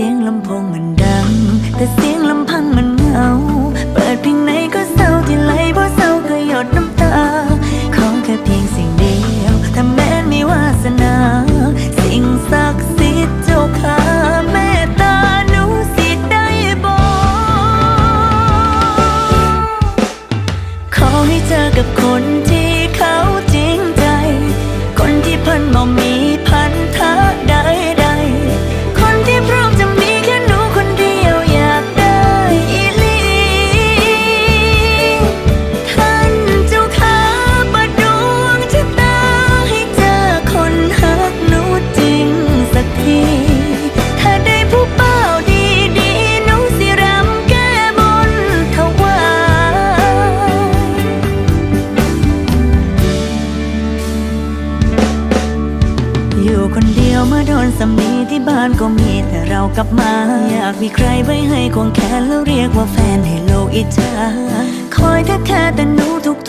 สียงลำโพงมันดัง แต่เสียงลำพังมันเหงา เปิดเพลงไหนก็เศร้าที่ไหลเพราะเศร้าก็หยดน้ำตา ขอแค่เพียงสิ่งเดียว ถ้าแม้นมีวาสนา สิ่งศักดิ์สิทธิ์เจ้าข้าแม่ตาหนูสิได้บอก ขอให้เจอกับคน ยู่คนเดียวเมื่อโดนสำนีที่บ้านก็มีแต่เรากลับมา อยากมีใครไว้ให้ควงแขนแล้วเรียกว่าแฟนให้โลกอิจฉาคอยแท้ๆแต่หนูทุกๆ